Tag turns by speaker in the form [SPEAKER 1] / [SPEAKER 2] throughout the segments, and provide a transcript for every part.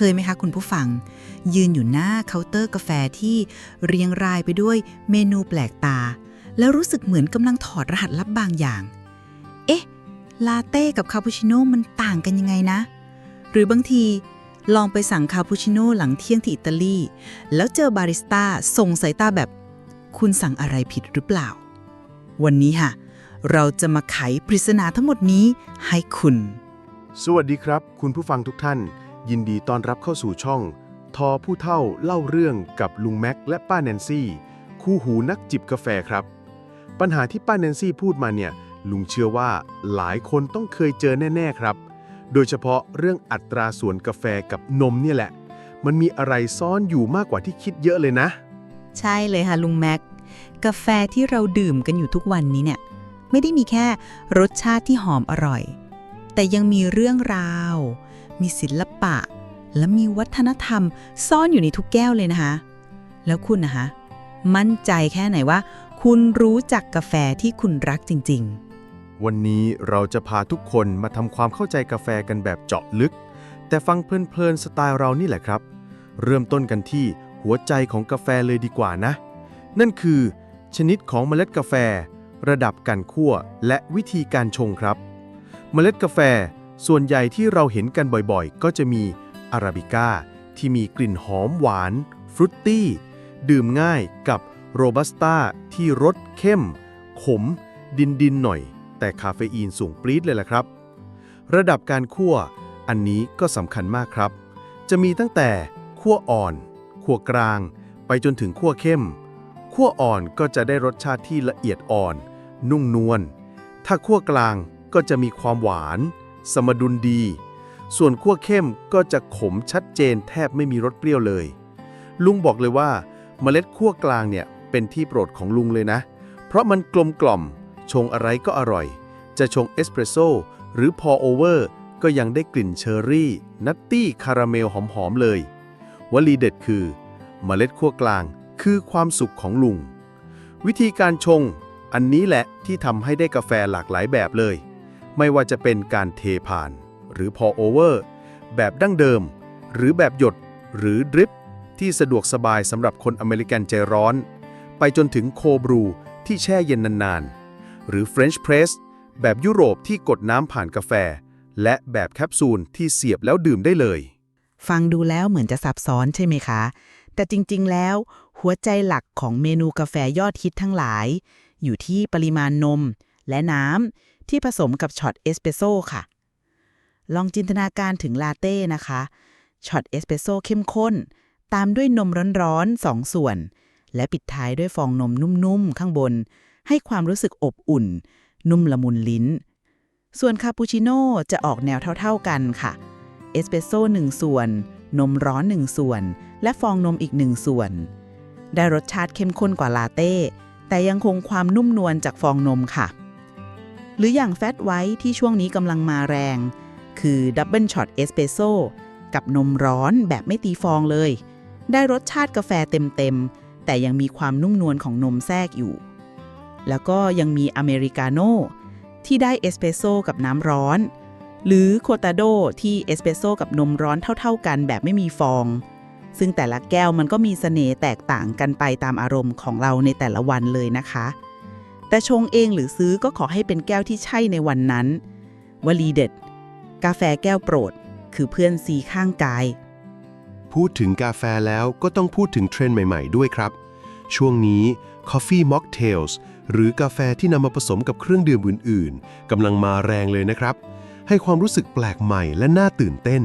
[SPEAKER 1] เคยไหมคะคุณผู้ฟัง ยืนอยู่หน้าเคาน์เตอร์กาแฟที่เรียงรายไปด้วยเมนูแปลกตา แล้วรู้สึกเหมือนกำลังถอดรหัสลับบางอย่าง เอ๊ะ ลาเต้กับคาปูชิโน่มันต่างกันยังไงนะ หรือบางทีลองไปสั่งคาปูชิโน่หลังเที่ยงที่อิตาลี แล้วเจอบาริสต้าส่งสายตาแบบ คุณสั่งอะไรผิดหรือเปล่า วันนี้ค่ะ เราจะมาไขปริศนาทั้งหมดนี้ให้คุณ
[SPEAKER 2] สวัสดีครับ คุณผู้ฟังทุกท่าน ยินดีต้อนรับเข้าสู่ช่อง ทอผู้เท่าเล่าเรื่องกับลุงแม็กและป้าแนนซี่ คู่หูนักจิบกาแฟครับ ปัญหาที่ป้าแนนซี่พูดมาเนี่ย ลุงเชื่อว่าหลายคนต้องเคยเจอแน่ ๆครับ โดยเฉพาะเรื่องอัตราส่วนกาแฟกับนมเนี่ยแหละ มันมีอะไรซ่อนอยู่มากกว่าที่คิดเยอะเลยนะ
[SPEAKER 1] ใช่เลยค่ะลุงแม็กกาแฟที่เราดื่มกันอยู่ทุกวันนี้เนี่ยไม่ได้มีแค่รสชาติที่หอมอร่อย แต่ยังมีเรื่องราว มีศิลปะ และมีวัฒนธรรมซ่อนอยู่ในทุกแก้วเลยนะคะ แล้วคุณนะคะ มั่นใจแค่ไหนว่า คุณรู้จักกาแฟที่คุณรักจริง ๆ
[SPEAKER 2] วันนี้เราจะพาทุกคนมาทำความเข้าใจกาแฟกันแบบเจาะลึก แต่ฟังเพลินๆสไตล์เรานี่แหละครับ เริ่มต้นกันที่หัวใจของกาแฟเลยดีกว่านะ นั่นคือ ชนิดของเมล็ดกาแฟ ระดับการคั่ว และวิธีการชงครับ เมล็ดกาแฟ ส่วนใหญ่ที่เราเห็นกันบ่อยๆ ก็จะมีอาราบิก้าที่มีกลิ่นหอมหวาน ฟรุตตี้ ดื่มง่ายกับโรบัสต้าที่รสเข้ม ขม ดินดินๆหน่อย แต่คาเฟอีนสูงปรี๊ดเลยล่ะครับ ระดับการคั่ว อันนี้ก็สำคัญมากครับ จะมีตั้งแต่คั่วอ่อน คั่วกลาง ไปจนถึงคั่วเข้ม คั่วอ่อนก็จะได้รสชาติที่ละเอียดอ่อน นุ่มนวล ถ้าคั่วกลางก็จะมีความหวาน สมดุลดี ส่วนคั่วเข้มก็จะขมชัดเจนแทบไม่มีรสเปรี้ยวเลย ลุงบอกเลยว่าเมล็ดคั่วกลางเนี่ยเป็นที่โปรดของลุงเลยนะ เพราะมันกลมกล่อม ชงอะไรก็อร่อย จะชงเอสเปรสโซ่หรือพอโอเวอร์ก็ยังได้กลิ่นเชอร์รี่ นัตตี้ คาราเมลหอมๆเลย วลีเด็ดคือ เมล็ดคั่วกลางคือความสุขของลุง วิธีการชง อันนี้แหละที่ทำให้ได้กาแฟหลากหลายแบบเลย ไม่ว่าจะเป็นการเทผ่าน หรือพอโอเวอร์แบบดั้งเดิม หรือแบบหยดหรือดริป ที่สะดวกสบายสำหรับคนอเมริกันใจร้อน ไปจนถึงโคบรูที่แช่เย็นนานๆ หรือ French Press แบบยุโรปที่กดน้ำผ่านกาแฟ และแบบแคปซูลที่เสียบแล้วดื่มได้เลย
[SPEAKER 1] ฟังดูแล้วเหมือนจะซับซ้อนใช่ไหมคะ แต่จริงๆ แล้ว หัวใจหลักของเมนูกาแฟยอดฮิตทั้งหลาย อยู่ที่ปริมาณนม และน้ำ ที่ผสมกับช็อตเอสเปรสโซ่ค่ะ ลองจินตนาการถึงลาเต้นะคะช็อตเอสเปรสโซ่เข้มข้น ตามด้วยนมร้อนๆสองส่วน และปิดท้ายด้วยฟองนมนุ่มๆ ข้างบน ให้ความรู้สึกอบอุ่น นุ่มละมุนลิ้น ส่วนคาปูชิโน่จะออกแนวเท่าๆกันค่ะเอสเปรสโซ่1ส่วน นมร้อน1ส่วน และฟองนมอีก1ส่วน ได้รสชาติเข้มข้นกว่าลาเต้ แต่ยังคงความนุ่มนวลจากฟองนมค่ะ หรืออย่างแฟตไวท์ที่ช่วงนี้กำลังมาแรง คือดับเบิลช็อตเอสเปรสโซ่กับนมร้อนแบบไม่ตีฟองเลย ได้รสชาติกาแฟเต็มๆ แต่ยังมีความนุ่มนวลของนมแทรกอยู่ แล้วก็ยังมีอเมริกาโน่ที่ได้เอสเปรสโซ่กับน้ำร้อน หรือโคตาโดที่เอสเปรสโซ่กับนมร้อนเท่าๆกันแบบไม่มีฟอง ซึ่งแต่ละแก้วมันก็มีเสน่ห์แตกต่างกันไปตามอารมณ์ของเราในแต่ละวันเลยนะคะ แต่ชงเองหรือซื้อก็ขอให้เป็นแก้วที่ใช่ในวันนั้น วลีเด็ด กาแฟแก้วโปรด คือเพื่อนซีข้างกาย
[SPEAKER 3] พูดถึงกาแฟแล้วก็ต้องพูดถึงเทรนด์ใหม่ๆ ด้วยครับ ช่วงนี้ Coffee Mocktails หรือกาแฟที่นำมาผสมกับเครื่องดื่มอื่นๆกำลังมาแรงเลยนะครับ ให้ความรู้สึกแปลกใหม่และน่าตื่นเต้น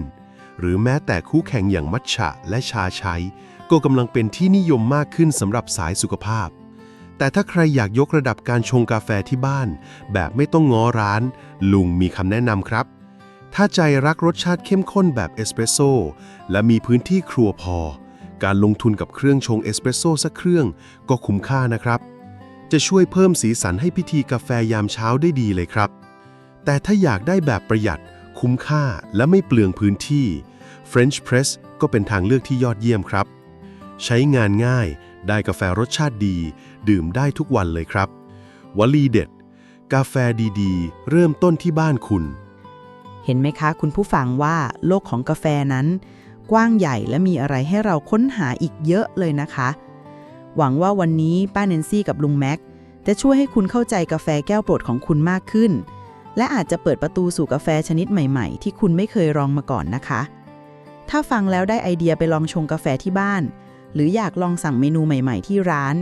[SPEAKER 3] หรือแม้แต่คู่แข่งอย่างมัทฉะและชาชัยก็กำลังเป็นที่นิยมมากขึ้นสำหรับสายสุขภาพ แต่ถ้าใครอยากยกระดับการชงกาแฟที่บ้าน แบบไม่ต้องง้อร้าน ลุงมีคำแนะนำครับ ถ้าใจรักรสชาติเข้มข้นแบบเอสเปรสโซ่และมีพื้นที่ครัวพอ การลงทุนกับเครื่องชงเอสเปรสโซ่สักเครื่องก็คุ้มค่านะครับ จะช่วยเพิ่มสีสันให้พิธีกาแฟยามเช้าได้ดีเลยครับ แต่ถ้าอยากได้แบบประหยัด คุ้มค่าและไม่เปลืองพื้นที่ French Press ก็เป็นทางเลือกที่ยอดเยี่ยมครับ ใช้งานง่าย ได้กาแฟรสชาติดี ดื่มได้ทุกวันเลยครับ วลีเด็ด กาแฟดีๆ เริ่มต้นที่บ้านคุณ
[SPEAKER 1] เห็นไหมคะ คุณผู้ฟังว่าโลกของกาแฟนั้น กว้างใหญ่และมีอะไรให้เราค้นหาอีกเยอะเลยนะคะ หวังว่าวันนี้ป้าแนนซี่กับลุงแม็กจะช่วยให้คุณเข้าใจกาแฟแก้วโปรดของคุณมากขึ้น และอาจจะเปิดประตูสู่กาแฟชนิดใหม่ๆ ที่คุณไม่เคยลองมาก่อนนะคะ ถ้าฟังแล้วได้ไอเดียไปลองชงกาแฟที่บ้าน หรืออยากลองสั่งเมนูใหม่ ๆ ที่ร้าน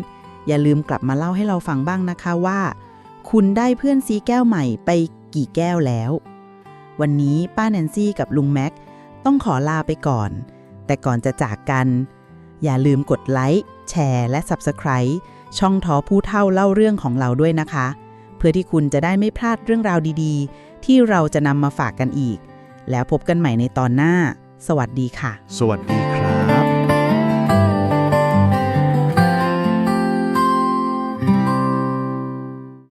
[SPEAKER 1] อย่าลืมกลับมาเล่าให้เราฟังบ้างนะคะว่า คุณได้เพื่อนซีแก้วใหม่ไปกี่แก้วแล้ว วันนี้ป้าแนนซี่กับลุงแม็กต้องขอลาไปก่อน แต่ก่อนจะจากกัน อย่าลืมกดไลค์แชร์และ Subscribe ช่องทอผู้เท่าเล่าเรื่องของเราด้วยนะคะ เพื่อที่คุณจะได้ไม่พลาดเรื่องราวดีๆ ที่เราจะนำมาฝากกันอีก แล้วพบกันใหม่ในตอนหน้า สวัสดีค่ะ
[SPEAKER 2] สวัสดี